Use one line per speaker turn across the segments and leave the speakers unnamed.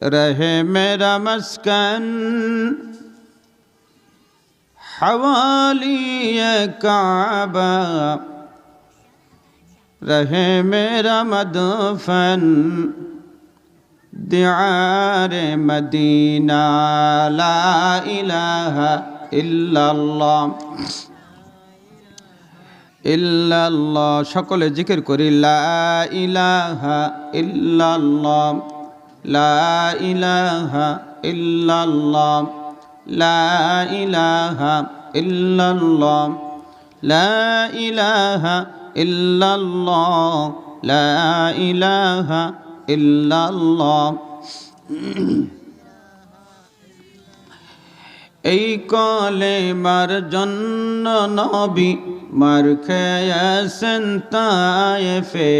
رہے میرا مسکن حوالی کعبہ رہے میرا مدفن دیار مدینہ لا الہ الا اللہ ইল্লাল্লাহ সকলে জিকির করি লা ইলাহা ইল্লাল্লাহ লা ইলাহা ইল্লাল্লাহ, লা ইলাহা ইল্লাল্লাহ, লা ইলাহা ইল্লাল্লাহ, লা ইলাহা ইল্লাল্লাহ। এই কলে মার জন্য নবী মার খেয়েছেন তায়েফে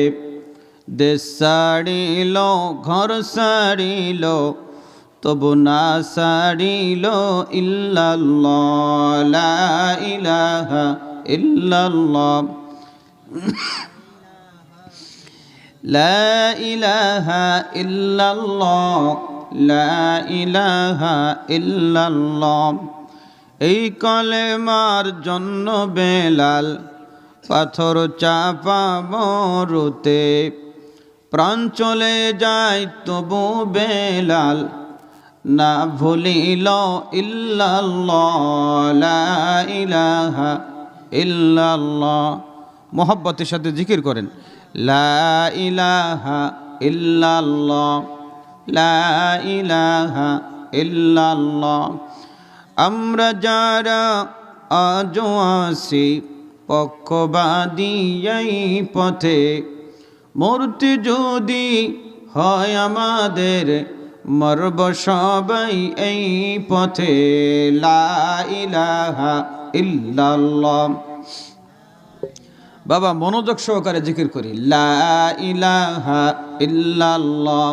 দেশ সারিল ঘর সারিল তবু না সারিল ইহ ইল্লাল্লাহ, লা ইলাহা ইল্লাল্লাহ। লা ইলাহা এই জন্য বেলাল পাথর চাপা মরুতে প্রাণ চলে যায়, তবু বেলাল না ভুলিল ইলাহা ইল্লাল্লাহ। মোহব্বতের সাথে জিকির করেন, লা ইলাহা লা ইলাহা আমরা যারা আজও আসি পক্ষবাদী এই পথে মূর্তি যদি হয় আমাদের, মরব সবাই এই পথে। বাবা, মনোযোগ সহকারে জিকির করি। লা ইলাহা ইল্লাল্লাহ।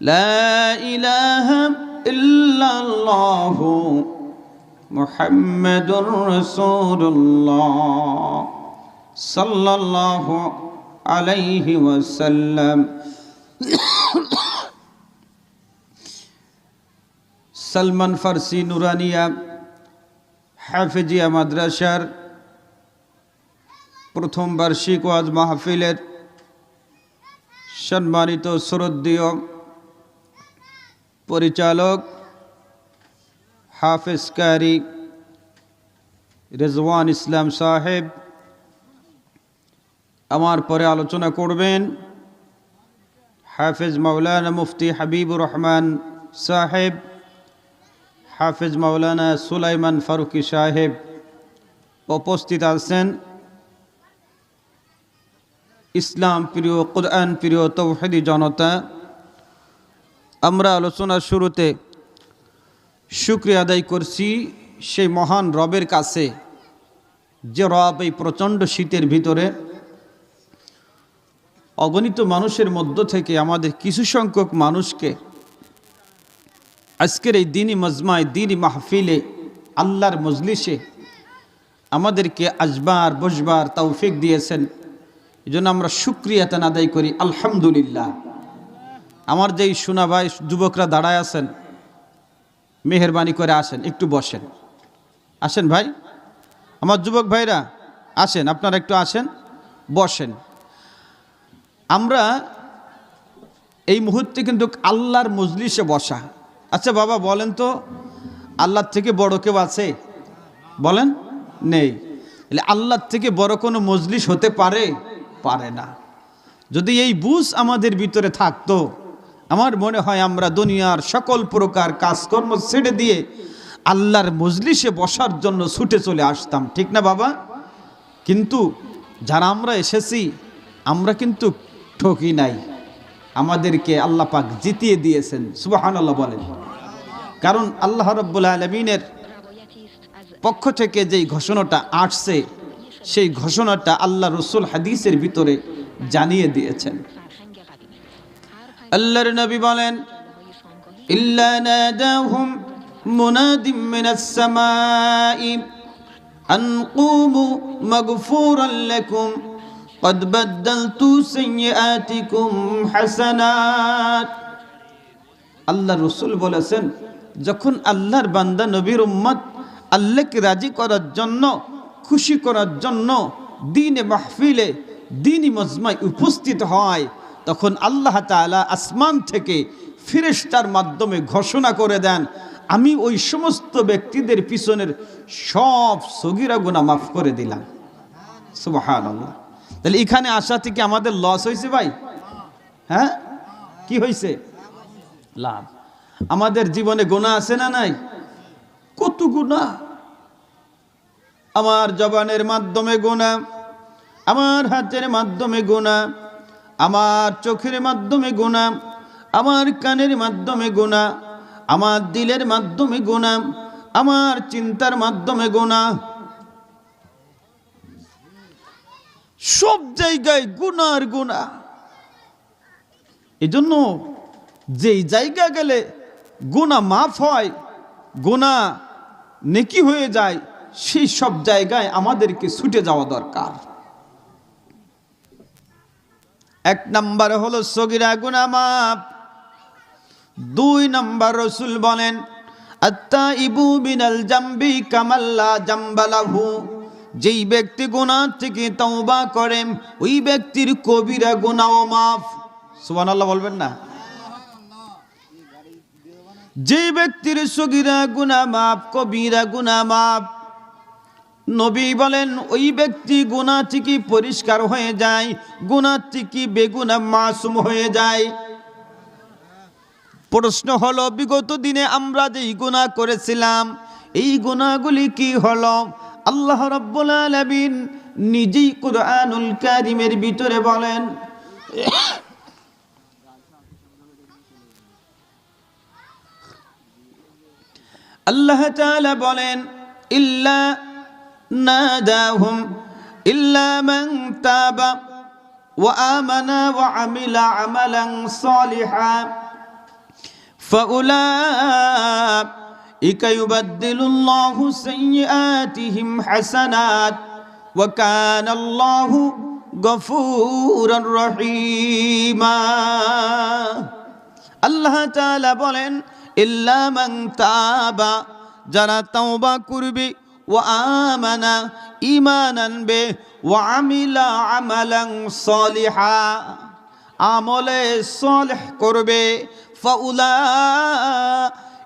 লা ইলাহা رسول الله صلى الله عليه وسلم সালমান ফার্সি নুরানিয়া হাফেজিয়া মাদ্রাসার প্রথম বার্ষিক ওয়াজ মাহফিলের সম্মানিত শ্রদ্ধীয় পরিচালক হাফেজ কারি রেজওয়ান ইসলাম সাহেব আমার পরে আলোচনা করবেন হাফেজ মাওলানা মুফতি হাবিবুর রহমান সাহেব, হাফেজ মাওলানা সুলাইমান ফারুকি সাহেব উপস্থিত আছেন। ইসলাম প্রিয়, কোরআন প্রিয়, তৌহেদি জনতা, আমরা আলোচনার শুরুতে শুক্রিয়া আদায় করছি সেই মহান রবের কাছে, যে রব এই প্রচণ্ড শীতের ভিতরে অগণিত মানুষের মধ্য থেকে আমাদের কিছু সংখ্যক মানুষকে আজকের এই দিনই মজমায় দিনই মাহফিলে, আল্লাহর মজলিসে আমাদেরকে আসবার, বসবার তৌফিক দিয়েছেন। এই জন্য আমরা সুক্রিয়াতেন আদায় করি, আলহামদুলিল্লাহ। আমার যেই সোনা ভাই যুবকরা দাঁড়ায় আছেন, মেহরবানি করে আসেন, একটু বসেন। আসেন ভাই? আমার যুবক ভাইরা, আসেন, আপনারা একটু আসেন, বসেন। আমরা এই মুহূর্তে কিন্তু আল্লাহর মজলিসে বসা। আচ্ছা বাবা, বলেন তো, আল্লাহর থেকে বড় কেউ আছে? বলেন, নেই। আল্লাহর থেকে বড় কোনো মজলিস হতে পারে? পারে না। যদি এই বুঝ আমাদের ভিতরে থাকতো, আমার মনে হয় আমরা দুনিয়ার সকল প্রকার কাজকর্ম ছেড়ে দিয়ে আল্লাহর মজলিসে বসার জন্য ছুটে চলে আসতাম। ঠিক না বাবা? কিন্তু যারা আমরা এসেছি, আমরা কিন্তু ঠকি নাই। আমাদেরকে আল্লাহ পাক জিতিয়ে দিয়েছেন সুবাহান আল্লাহ বলেন। কারণ আল্লাহ রব্বুল আলমিনের পক্ষ থেকে যেই ঘোষণাটা আসছে, সেই ঘোষণাটা আল্লাহ রসুল হাদিসের ভিতরে জানিয়ে দিয়েছেন। আল্লাহর নবী বলেন, ইল্লা নাদাহুম মুনাদিম মিনাস সামাই, আন কুমু মাগফুরান লাকুম। قد بدلت سيئاتكم حسنات আল্লাহ রসুল বলেছেন যখন আল্লাহর বান্দা নবীর উম্মত আল্লাহকে রাজি করার জন্য খুশি করার জন্য দিনে মাহফিলে দিনই মজমায় উপস্থিত হয় তখন আল্লাহ তাআলা আসমান থেকে ফিরেশতার মাধ্যমে ঘোষণা করে দেন আমি ওই সমস্ত ব্যক্তিদের পিছনের সব সগিরা গুণা মাফ করে দিলাম সুবাহান আল্লাহ তাহলে এখানে আসা থেকে আমাদের লস হয়েছে ভাই? হ্যাঁ? কি হয়েছে? লাভ। আমাদের জীবনে গোনা আছে না নাই? কত গুণা আমার জবানের মাধ্যমে গোনা আমার হাতের মাধ্যমে গোনা আমার চোখের মাধ্যমে গোনা আমার কানের মাধ্যমে গোনা আমার দিলের মাধ্যমে গোনা আমার চিন্তার মাধ্যমে গোনা সব জায়গায় গুনার গুণা। এজন্য যেই জায়গা গেলে গুণা মাফ হয়, গুণা নেকি হয়ে যায়, সেই সব জায়গায় আমাদেরকে ছুটে যাওয়া দরকার। এক নাম্বার হলো সগিরা গুনা মাপ দুই নম্বর রসুল বলেন আত্মা ইবু বিনাল জাম্বি কামাল্লা জাম্বালাহু। যেই ব্যক্তি গুনাহ থেকে তওবা করেন ওই ব্যক্তির কবিরা গুনাহ মাফ। সুবহানাল্লাহ বলবেন না? যে ব্যক্তির সগিরা গুনা মাপ কবিরা গুনা মাপ নবী বলেন, ওই ব্যক্তি গুণা থেকে পরিষ্কার হয়ে যায় গুণা থেকে বেগুনা মাসুম হয়ে যায়। প্রশ্ন হলো, বিগত দিনে আমরা যেই গুণা করেছিলাম, এই গুণাগুলি কি হলো? আল্লাহ রাব্বুল আলামিন নিজেই কুরআনুল কারিমের ভিতরে বলেন, আল্লাহ তাআলা বলেন, ইল্লা নাদাহুম ইল্লা মান তাবা ওয়া আমানা ওয়া আমিলা আমালান সালিহা ইকাইবাদ্দিলু আল্লাহু সাইয়্যাতিহিম হাসানাত, ওয়া কানা আল্লাহ তাআলা বলেন, ইল্লা তাবা, যারা তওবা করবে, ওয়া আমানা ঈমান আনবে ওয়া আমিলা সলিহা। আমলে সলিহ করবে, ফাউলা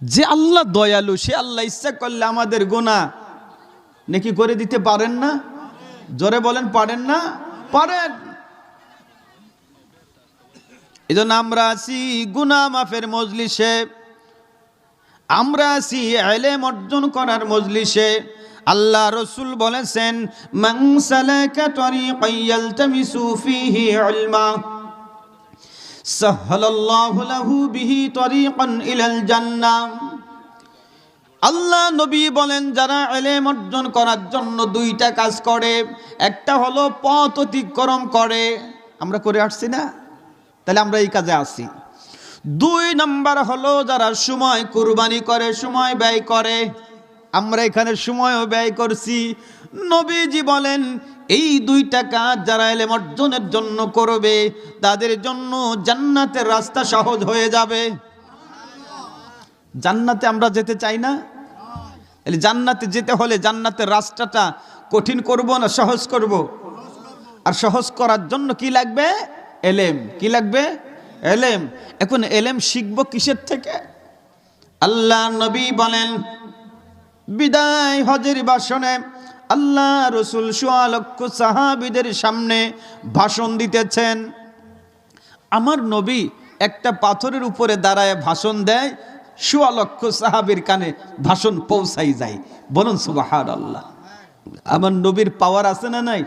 যে আল্লাহ দয়ালু, সে আল্লাহ ইচ্ছা করলে আমাদের গোনা নাকি করে দিতে পারেন না? জোরে বলেন, পারেন না? পারেন। এই জন্য আমরা আছি গুনা মাফের মজলিসে। আমরা আছি এলেম অর্জন করার মজলিসে। আল্লাহ রসুল বলেছেন মাংসালাকা তরিকান ইয়ালতামিসু ফীহি ইলমা। সাহালাল্লাহু লাহু বিহি তরিকান ইলাল জান্নাহ। আল্লাহ নবী বলেন, যারা এলেম অর্জন করার জন্য দুইটা কাজ করে, একটা হলো পথ অতিক্রম করে। আমরা করে আসছি না? তাহলে আমরা এই কাজে আসি। দুই নাম্বার হলো, যারা সময় কুরবানি করে, সময় ব্যয় করে। আমরা এখানে সময়ও ব্যয় করছি। নবীজি বলেন এই দুইটা কাজ যারা এলেম অর্জনের জন্য করবে, তাদের জন্য জান্নাতের রাস্তা সহজ হয়ে যাবে। জান্নাতে আমরা যেতে চাই না? জান্নাতে যেতে হলে জান্নাতের রাস্তাটা কঠিন করব না সহজ করব? আর সহজ করার জন্য কি লাগবে? এলেম। কি লাগবে? এলেম। এখন এলেম শিখব কিসের থেকে? আল্লাহ নবী বলেন, বিদায় হজের ভাষণে আল্লাহ রসুল সোয়া লক্ষ সাহাবিদের সামনে ভাষণ দিতেছেন। আমার নবী একটা পাথরের উপরে দাঁড়ায় ভাষণ দেয় সোয়া লক্ষ সাহাবির কানে ভাষণ পৌঁছাই যায়। বলুন সুবাহার আল্লাহ আমার নবীর পাওয়ার আছে না নাই?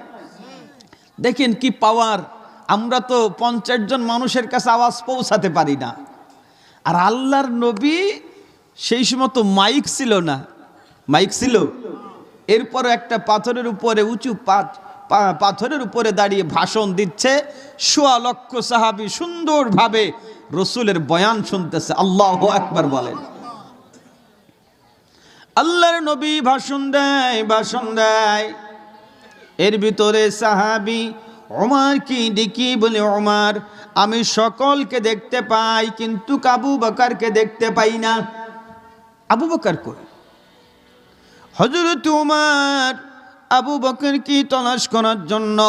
দেখেন কি পাওয়ার আমরা তো পঞ্চাশ জন মানুষের কাছে আওয়াজ পৌঁছাতে পারি না। আর আল্লাহর নবী সেই সময় তো মাইক ছিল না। মাইক ছিল? এরপর একটা পাথরের উপরে উঁচু পাথরের উপরে দাঁড়িয়ে ভাষণ দিচ্ছে। সোয়া লক্ষ সাহাবি সুন্দরভাবে রসুলের বয়ান শুনতেছে। আল্লাহ একবার বলেন। আল্লাহর নবী ভাষণ দেয় ভাষণ দেয়। এর ভিতরে সাহাবি ওমার কি ডিকি বলে ওমার আমি সকলকে দেখতে পাই, কিন্তু কাবু বকারকে দেখতে পাই না। আবু বকার কই? হজরত উমার আবু বকর কি তলাশ করার জন্য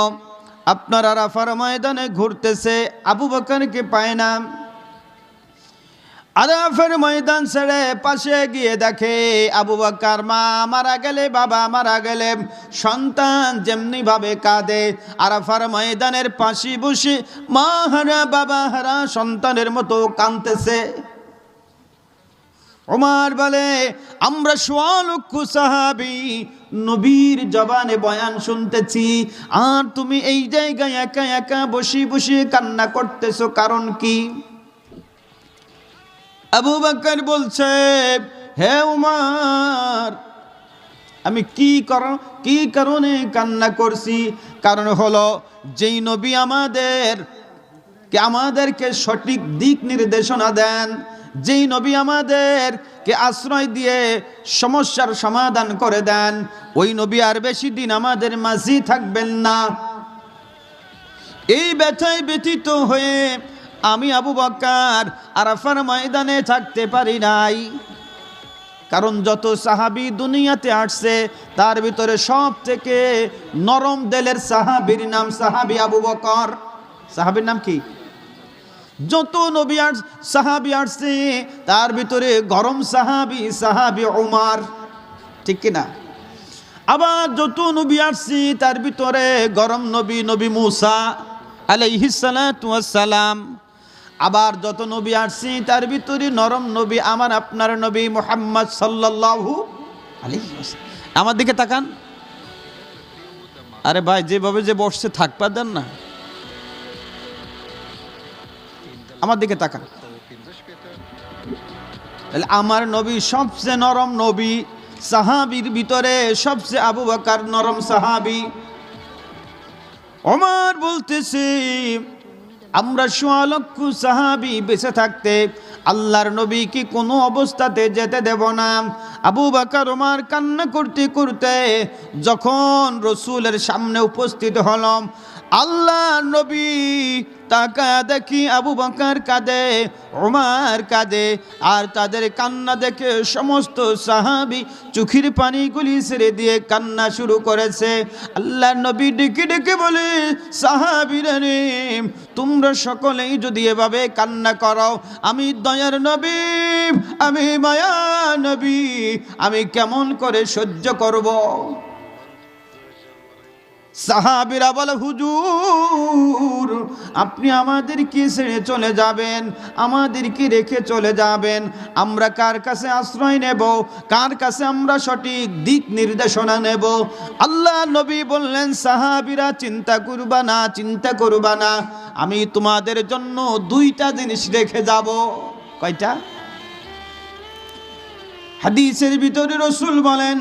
আপনার আরাফার ময়দানে ঘুরতেছে? আবু বকরকে পায় না। আরাফের ময়দান ছেড়ে পাশে গিয়ে দেখে আবু বকর, মা মারা গেলে, বাবা মারা গেলে, সন্তান যেমনি ভাবে কাঁদে। আরাফার ময়দানের পাশে বসে মা হারা, বাবা হারা সন্তানের মতো কাঁদতেছে। ওমার বলে, আমরা সোয়ালক্ষ সাহাবি, নবীর জবানে বয়ান শুনতেছি। আর তুমি এই জায়গায় একা একা বসে বসে কান্না করতেছো কারণ কি? আবু বাক্কার বলছে, হে উমার আমি কি কর, কি কারণে কান্না করছি? কারণ হলো, যেই নবী আমাদের আমাদেরকে সঠিক দিক নির্দেশনা দেন যেই নবী আমাদেরকে আশ্রয় দিয়ে সমস্যার সমাধান করে দেন, ওই নবী আর বেশি দিন আমাদের মাঝি থাকবেন না। এই ব্যথায় ব্যথিত হয়ে আমি আবু বক্কার আরাফার ময়দানে থাকতে পারি নাই। কারণ যত সাহাবি দুনিয়াতে আসছে, তার ভিতরে সব থেকে নরম দেলের সাহাবির নাম সাহাবি আবু বকর সাহাবির নাম কি? যত নবী আর সাহাবি আসছে, তার ভিতরে গরম সাহাবি সাহাবি উমার। ঠিক কিনা আবার যত নবী আসছি, তার ভিতরে গরম নবী নবী মুসা আলাইহিসালাম আবার যত নবী আসছি, তার ভিতরে নরম নবী, আমার আপনার নবী মোহাম্মদ ওয়াসাল্লাম। আমার দিকে তাকান। আরে ভাই, যেভাবে যে বসছে থাকবা দেন না। আমার দিকে তাকান। তাহলে আমার নবী সবচেয়ে নরম নবী, সাহাবির ভিতরে সবচেয়ে আবু বকার নরম সাহাবি। ওমর বলতেছি, আমরা সোয়া লক্ষ সাহাবি বেঁচে থাকতে আল্লাহর নবী কি কোনো অবস্থাতে যেতে দেব না। আবু বাকার ওমার কান্না করতে করতে যখন রসুলের সামনে উপস্থিত হলাম আল্লাহ নবী তাকা দেখি আবু বাকার কাঁদে ওমার কাঁদে, আর তাদের কান্না দেখে সমস্ত সাহাবি চোখের পানিগুলি ছেড়ে দিয়ে কান্না শুরু করেছে। আল্লাহ নবী ডেকে ডেকে বলে, সাহাবিরা রে, তোমরা সকলেই যদি এভাবে কান্না করো, আমি দয়ার নবী, আমি মায়া নবী, আমি কেমন করে সহ্য করব? সাহাবিরা বলে, হুজুর, আপনি আমাদেরকে ছেড়ে চলে যাবেন, আমাদেরকে রেখে চলে যাবেন। আমরা কার কাছে আশ্রয় নেব? কার কাছে আমরা সঠিক দিক নির্দেশনা নেব? আল্লাহ নবী বললেন, সাহাবিরা চিন্তা করবা না, চিন্তা করবা না। আমি তোমাদের জন্য দুইটা জিনিস রেখে যাব। কয়টা? হাদিসের ভিতরে রসুল বলেন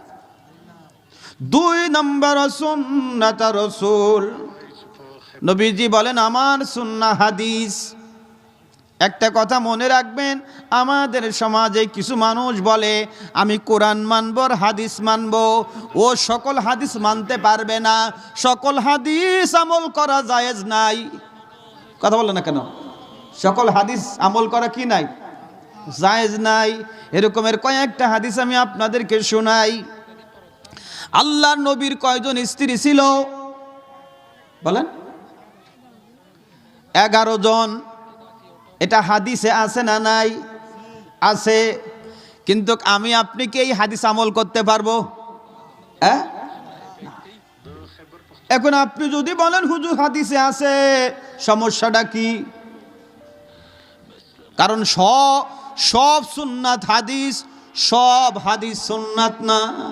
দুই নম্বর সুন্নাত রসুল। নবীজি বলেন, আমার সুন্না হাদিস। একটা কথা মনে রাখবেন, আমাদের সমাজে কিছু মানুষ বলে, আমি কোরআন মানব হাদিস মানব। ও সকল হাদিস মানতে পারবে না। সকল হাদিস আমল করা জায়েজ নাই। কথা বলে না কেন? সকল হাদিস আমল করা কি নাই? জায়েজ নাই। এরকমের কয়েকটা হাদিস আমি আপনাদেরকে শোনাই। আল্লাহ নবীর কয়জন স্ত্রী ছিল? বলেন। এগারো জন। এটা হাদিসে আছে না নাই? আছে। কিন্তু আমি, আপনি কি এই হাদিস আমল করতে পারব? হ্যাঁ? এখন আপনি যদি বলেন, হুজুর, হাদিসে আছে। সমস্যাটা কি? কারণ সব সব সুন্নাত হাদিস, সব হাদিস সুন্নাত না।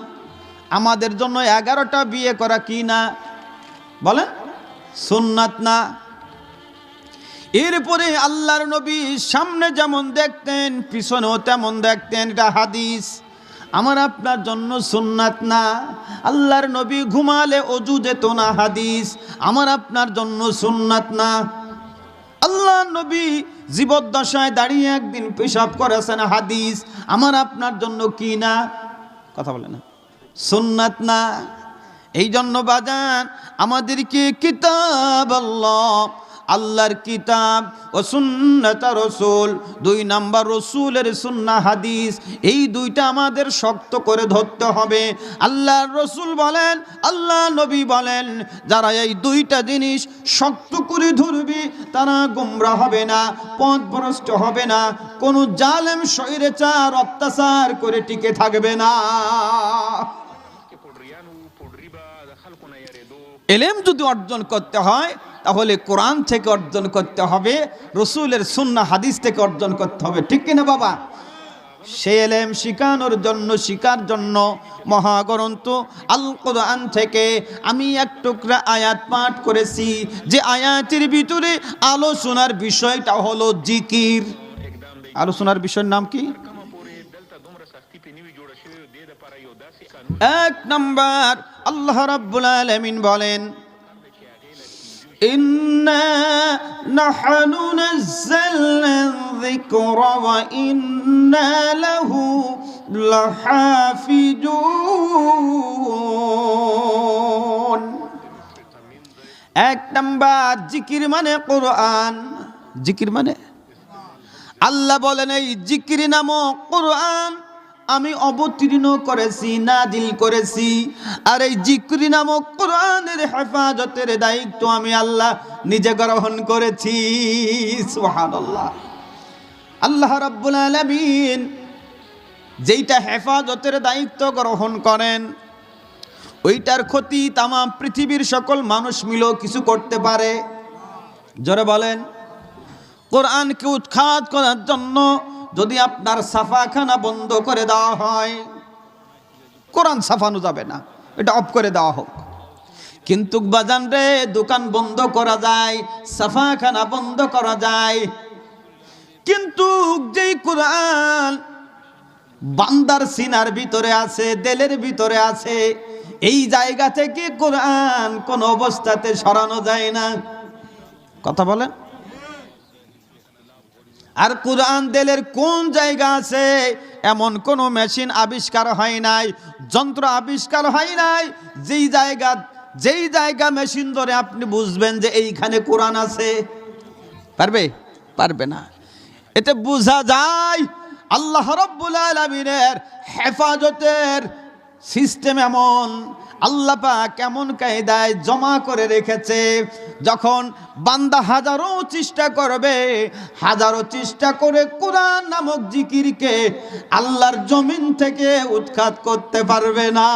আমাদের জন্য এগারোটা বিয়ে করা কি না? বলেন। সুন্নাত না? এরপরে আল্লাহর নবী সামনে যেমন দেখতেন, পিছনেও তেমন দেখতেন, এটা হাদিস। আমার আপনার জন্য সুন্নাত না? আল্লাহর নবী ঘুমালে অজু যেত না, হাদিস। আমার আপনার জন্য সুন্নাত না? আল্লাহ নবী জীবদ্দশায় দাঁড়িয়ে একদিন পেশাব করেছেন, হাদিস। আমার আপনার জন্য কি না? কথা বলে না। সুন্নাত না। এই জন্য বাজান, আমাদেরকে কিতাব আল্লাহ, আল্লাহর কিতাব ও সুন্নাতা রসুল, দুই নাম্বার রসুলের সুন্না হাদিস, এই দুইটা আমাদের শক্ত করে ধরতে হবে। আল্লাহর রসুল বলেন, আল্লাহ নবী বলেন, যারা এই দুইটা জিনিস শক্ত করে ধরবে, তারা গুমরা হবে না, পথভ্রষ্ট হবে না, কোনো জালেম, স্বৈরাচার, অত্যাচার করে টিকে থাকবে না। এলেম যদি অর্জন করতে হয়, তাহলে কোরআন থেকে অর্জন করতে হবে, রসুলের সুন্না হাদিস থেকে অর্জন করতে হবে। ঠিক কিনা বাবা? সে এলেম শিখানোর জন্য শিকার জন্য মহাগ্রন্থ আল কোরআন থেকে আমি এক টুকরা আয়াত পাঠ করেছি। যে আয়াতের ভিতরে আলোচনার বিষয়টা হলো জিকির। আলোচনার বিষয়ের নাম কি? এক নম্বর আল্লাহ রাব্বুল আলামিন বলেন, ইন্না নাহনু নাযালনা যিকরা ওয়া ইন্না লাহু লাহাফিজুন। এক নাম্বার জিকির মানে কোরআন। জিকির মানে? আল্লাহ বলেন, এই জিকির নামক কোরআন আমি অবতীর্ণ করেছি, নাজিল করেছি। আর এই জিক্রি নামক কোরআনের হেফাজতের দায়িত্ব আমি আল্লাহ নিজে গ্রহণ করেছি। সুবহানাল্লাহ। আল্লাহ রাব্বুল আলামিন যেইটা হেফাজতের দায়িত্ব গ্রহণ করেন, ওইটার ক্ষতি তামাম পৃথিবীর সকল মানুষ মিলেও কিছু করতে পারে। জোরে বলেন, কোরআনকে উৎখাত করার জন্য যদি আপনার সাফাখানা বন্ধ করে দেওয়া হয়, কোরআন সাফানো যাবে না, এটা অফ করে দেওয়া হোক। কিন্তু বাজান রে, দোকান বন্ধ করা যায়, সাফাখানা বন্ধ করা যায়, কিন্তু যেই কোরআন বান্দার সিনার ভিতরে আছে, দেলের ভিতরে আছে, এই জায়গা থেকে কোরআন কোন অবস্থাতে সরানো যায় না। কথা বলেন? আর কোরআন দেলের কোন জায়গা আছে? এমন কোনো মেশিন আবিষ্কার হয় নাই, যন্ত্র আবিষ্কার হয় নাই, যেই জায়গা যেই জায়গা মেশিন ধরে আপনি বুঝবেন যে এইখানে কোরআন আছে। পারবে? পারবে না। এতে বোঝা যায়, আল্লাহ রব্বুল আলমিনের হেফাজতের সিস্টেম এমন, আল্লাহ কেমন কায়দায় জমা করে রেখেছে, যখন বান্দা হাজারো চেষ্টা করবে, হাজারো চেষ্টা করে কোরআন নামক জিকিরকে আল্লাহর জমিন থেকে উৎখাত করতে পারবে না।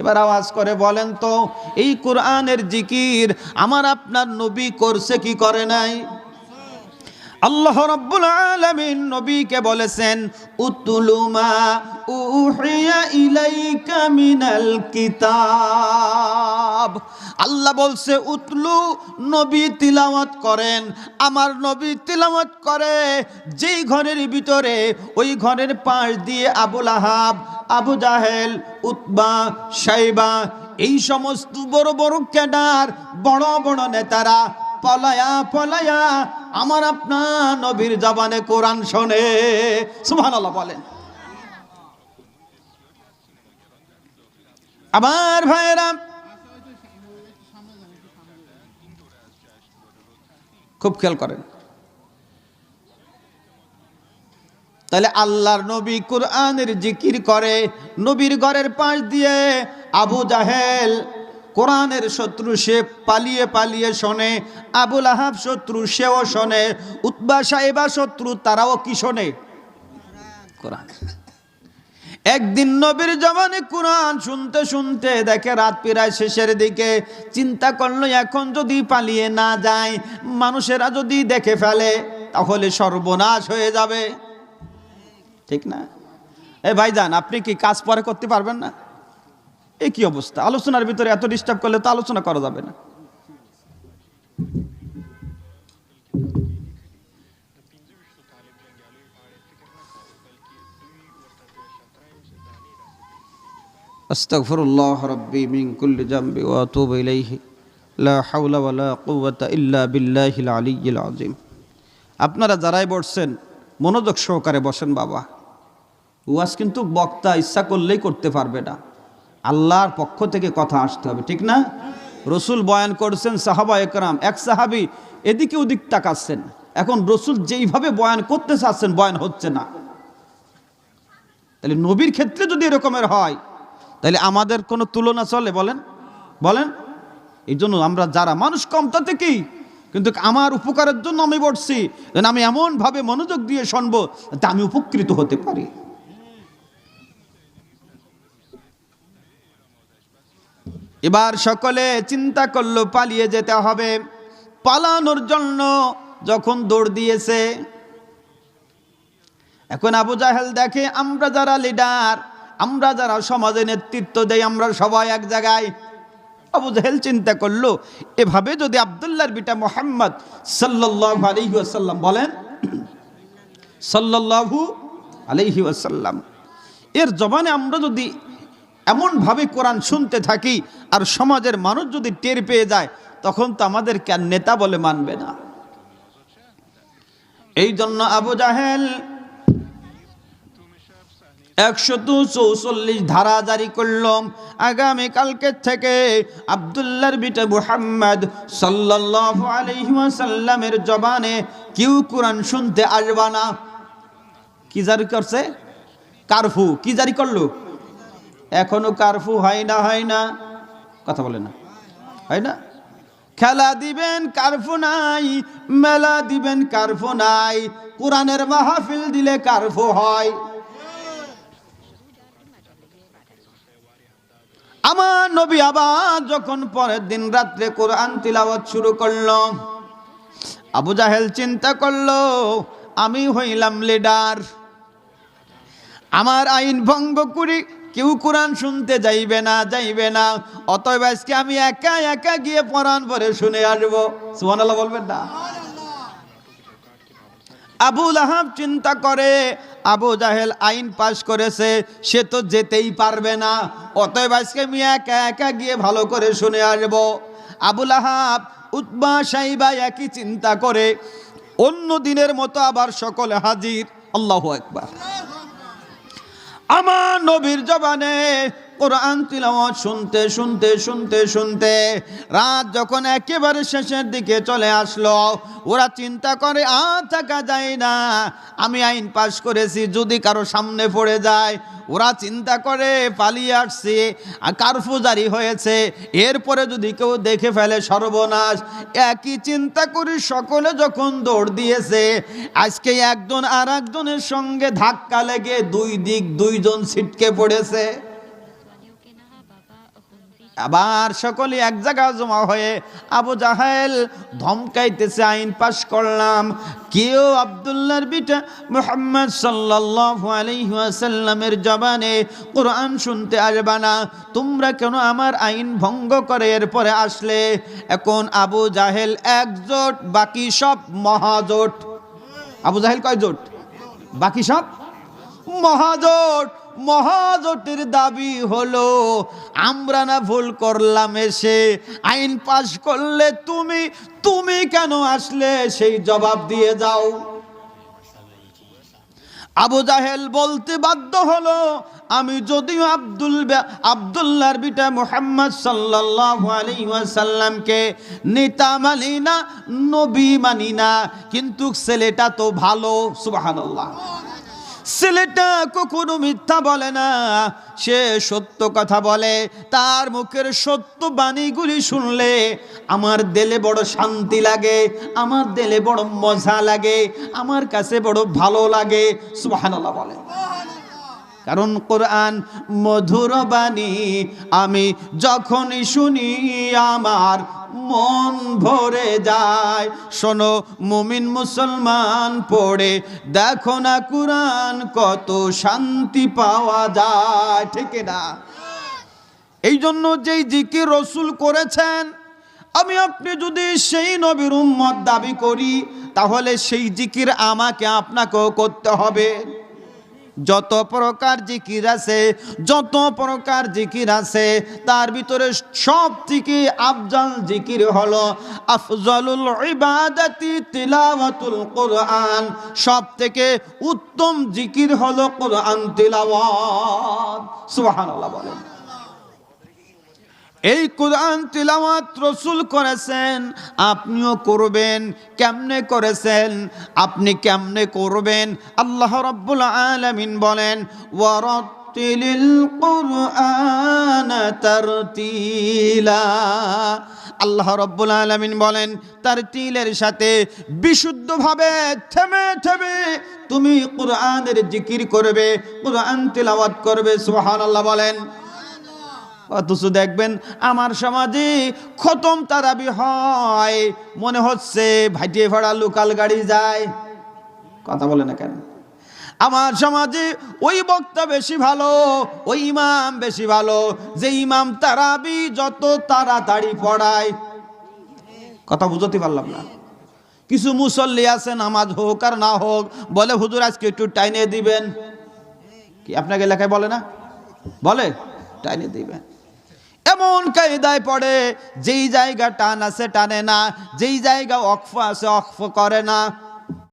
এবার আওয়াজ করে বলেন তো, এই কোরআনের জিকির আমার আপনার নবী করছে কি করে নাই? আল্লাহ রব্বুল আলামিন নবীকে বলেছেন উতুলুমা উহিয়া ইলাইকা মিনাল কিতাব। আল্লাহ বলছে, উতলু, নবী তিলাওয়াত করেন। আমার নবী তিলাওয়াত করে যেই ঘরের ভিতরে, ওই ঘরের পাশ দিয়ে আবুল আহাব আবু জাহেল, উতবা সাইবা এই সমস্ত বড় বড় ক্যাডার, বড় বড় নেতারা পলায়া পলায়া আমার আপনার নবীর জবানে কোরআন শোনে। সুবহানাল্লাহ বলেন। আমার ভাইয়েরা, খুব খেয়াল করেন। তাহলে আল্লাহর নবী কোরআনের জিকির করে, নবীর ঘরের পাশ দিয়ে আবু জাহেল কোরআনের শত্রু সে পালিয়ে পালিয়ে শোনে, আবুল আহাব শত্রু সেও শোনে উৎবা সাহেবা শত্রু তারাও কি শোনে? কোরআন। একদিন নবীর জমানে কোরআন শুনতে শুনতে দেখে রাত প্রায় শেষের দিকে, চিন্তা করল এখন যদি পালিয়ে না যায়, মানুষেরা যদি দেখে ফেলে, তাহলে সর্বনাশ হয়ে যাবে। ঠিক না? এ ভাইজান, আপনি কি কাজ পরে করতে পারবেন না? একই অবস্থা? আলোচনার ভিতরে এত ডিস্টার্ব করলে তো আলোচনা করা যাবে না। أستغفر الله ربي من كل ذنب وأتوب إليه لا حول ولا قوة إلا بالله العلي العظيم আপনারা যারাই বসছেন, মনোযোগ সহকারে বসেন বাবা। ওয়াজ কিন্তু বক্তা ইচ্ছা করলেই করতে পারবে না। আল্লাহর পক্ষ থেকে কথা আসতে হবে, ঠিক না? রসুল বয়ান করছেন, সাহাবা একরাম, এক সাহাবি এদিকে ওদিক তাকাচ্ছেন। এখন রসুল যেইভাবে বয়ান করতে চাচ্ছেন, বয়ান হচ্ছে না। তাহলে নবীর ক্ষেত্রে যদি এরকমের হয়, তাহলে আমাদের কোনো তুলনা চলে, বলেন? বলেন? এই জন্য আমরা যারা মানুষ কম তাতে কি কিন্তু আমার উপকারের জন্য আমি যেন আমি এমনভাবে মনোযোগ দিয়ে শুনব, যাতে আমি উপকৃত হতে পারি। এবার সকলে চিন্তা করল, পালিয়ে যেতে হবে। পালানোর জন্য যখন দৌড় দিয়েছে, এখন আবু জাহেল দেখে, আমরা যারা লিডার, আমরা যারা সমাজে নেতৃত্ব দেই, আমরা সবাই এক জায়গায়। আবু জাহেল চিন্তা করল, এভাবে যদি আবদুল্লাহর বিটা মোহাম্মদ সাল্লাল্লাহু আলাইহি ওয়াসাল্লাম বলেন, সাল্লাল্লাহু আলাইহি ওয়াসাল্লাম, এর জবানে আমরা যদি এমনভাবে কোরআন শুনতে থাকি আর সমাজের মানুষ যদি টের পেয়ে যায়, তখন তো আমাদেরকে আর নেতা বলে মানবে না। এই জন্য আবু জাহেল একশো চৌচল্লিশ ধারা জারি করলাম। থেকে জবানে শুনতে কি জারি করছে? কারফু। কি জারি করল? এখনও কারফু হয় না হয় না। কথা বলে না। হয় না? খেলা দিবেন কারফু নাই, মেলা দিবেন কারফু নাই, কোরআনের মাহফিল দিলে কারফু হয়। আমার নবী আবার যখন পরের দিন রাত্রে কোরআন তিলাওয়াত শুরু করল, আবু জাহেল চিন্তা করল, আমি হইলাম লিডার আমার আইন ভঙ্গ করি কেউ কোরআন শুনতে যাইবে না যাইবে না। অতএব আজকে আমি একা একা গিয়ে পরাণ পরে শুনে আসব। সুবহানাল্লাহ বলবেন না? আবু লাহাব চিন্তা করে, আবু জাহেল আইন পাশ করেছে, সে তো যেতেই পারবে না। অতএব আজকে আমি একা একা গিয়ে ভালো করে শুনে আসব। আবু লাহাব উৎবা সাইবা একই চিন্তা করে, অন্য দিনের মতো আবার সকলে হাজির। আল্লাহ একবার আমার নবীর জবানে কোরআন তিলাওয়াত শুনতে শুনতে শুনতে শুনতে রাত যখন একেবারে শেষের দিকে চলে আসলো, ওরা চিন্তা করে আর থাকা যায় না। আমি আইন পাশ করেছি, যদি কারও সামনে পড়ে যায়। ওরা চিন্তা করে, পালিয়ে আসছে। আর কারফু জারি হয়েছে। এরপরে যদি কেউ দেখে ফেলে সর্বনাশ, একই চিন্তা করি সকলে যখন দৌড় দিয়েছে, আজকে একজন আর একজনের সঙ্গে ধাক্কা লেগে দুই দিক দুইজন ছিটকে পড়েছে। আবার সকলে এক জায়গায় জমা হয়ে আবু জাহেল ধমকাইতেছে, আইন পাশ করলাম। কেউ আবদুল্লাহর বিটা মোহাম্মদ সাল্লাল্লাহু আলাইহি ওয়াসাল্লামের জবানে কোরআন শুনতে আসবে না। তোমরা কেন আমার আইন ভঙ্গ করে এরপরে আসলে? এখন আবু জাহেল একজোট বাকি সব মহাজোট। আবু জাহেল কয় জোট? বাকি সব মহাজোট। মহাজোটের দাবি হলো, আমরা না ভুল করলাম এসে, আইন পাশ করলে তুমি তুমি কেন আসলে? সেই জবাব দিয়ে যাও। আবু জাহেল বলতে বাধ্য হলো, আমি যদিও আব্দুল আব্দুল্লাহর বিটা মোহাম্মদ সাল্লাল্লাহু আলাইহি ওয়াসাল্লামকে নেতা মানি না, নবী মানি না, কিন্তু ছেলেটা তো ভালো, সুবহানাল্লাহ। ছেলেটা কখনো মিথ্যা বলে না। সে সত্য কথা বলে, তার মুখের সত্য বাণীগুলি শুনলে আমার দেলে বড় শান্তি লাগে, আমার দেলে বড় মজা লাগে, আমার কাছে বড় ভালো লাগে, সুবহানাল্লাহ বলে। কারণ কোরআন মধুর বাণী। আমি যখনই শুনি, আমার মন ভরে যায়। শোনো, মুমিন মুসলমান পড়ে দেখো না কোরআন কত শান্তি পাওয়া যায়। ঠিক না? এই জন্য যেই জিকির রসুল করেছেন, আমি আপনি যদি সেই নবীর উম্মত দাবি করি, তাহলে সেই জিকির আমাকে, আপনাকেও করতে হবে। যত প্রকার জিকির আছে, যত প্রকার জিকির আছে, তার ভিতরে সব থেকে আফজাল জিকির হলো আফজলুল ইবাদাতি তিলাওয়াতুল কোরআন। সব থেকে উত্তম জিকির হলো কোরআন তিলাওয়াত। সুবহানাল্লাহ বলেন। এই কোরআন তিলাওয়াত রসুল করেছেন, আপনিও করবেন, কেমনে করেছেন, আপনি কেমনে করবেন? আল্লাহ রাব্বুল আলামিন বলেন আল্লাহ রব্বুল আলামিন বলেন তার তিলের সাথে বিশুদ্ধভাবে থেমে থেমে তুমি কোরআনের জিকির করবে, কোরআন তিলাওয়াত করবে। সোহান সুবহানাল্লাহ বলেন অথচ দেখবেন আমার সমাজে খতম তারাবি হয়। মনে হচ্ছে ভাইটিয়ে ভাড়া লোকাল গাড়ি যায়। কথা বলে না কেন? আমার সমাজে ওই বক্তা বেশি ভালো, ওই ইমাম বেশি ভালো। যে ইমাম তারাবি যত তাড়াতাড়ি পড়ায়। কথা বুঝতে পারলাম না। কিছু মুসল্লি আছে, নামাজ হোক আর না হোক, বলে, হুজুর, আজকে একটু টাইনে দিবেন। কি আপনাকে এলাকায় বলে না? বলে? টাইনে দিবেন। এমন কায়দায় পড়ে, যেই জায়গা টান আছে, টানে না। যেই জায়গা অক্ফ আছে অক্ফ করে না।